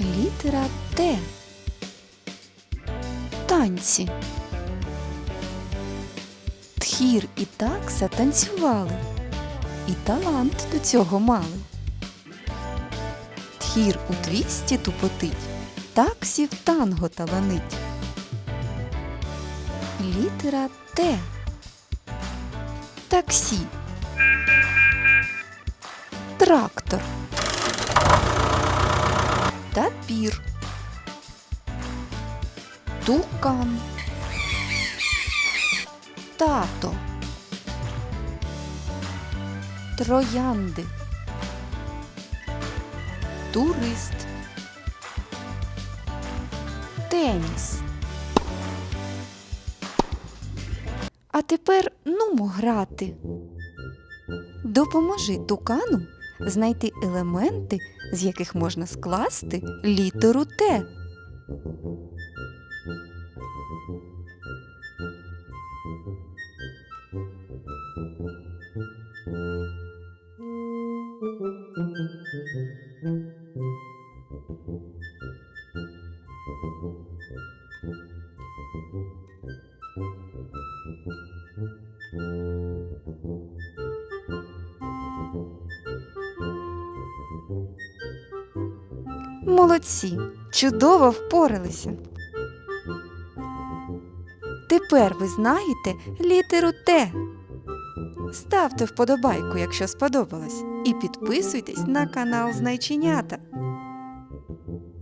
Літера Т. Танці. Тхір і такса танцювали. І талант до цього мали. Тхір у твісті тупотить, таксі в танго таланить. Літера Т. Таксі. Трактор. Тапір. Тукан. Тато. Троянди. Турист. Теніс. А тепер нумо грати. Допоможи тукану знайти елементи, з яких можна скласти літеру Т. Молодці, чудово впоралися. Тепер ви знаєте літеру Т. Ставте вподобайку, якщо сподобалось, і підписуйтесь на канал Знайченята.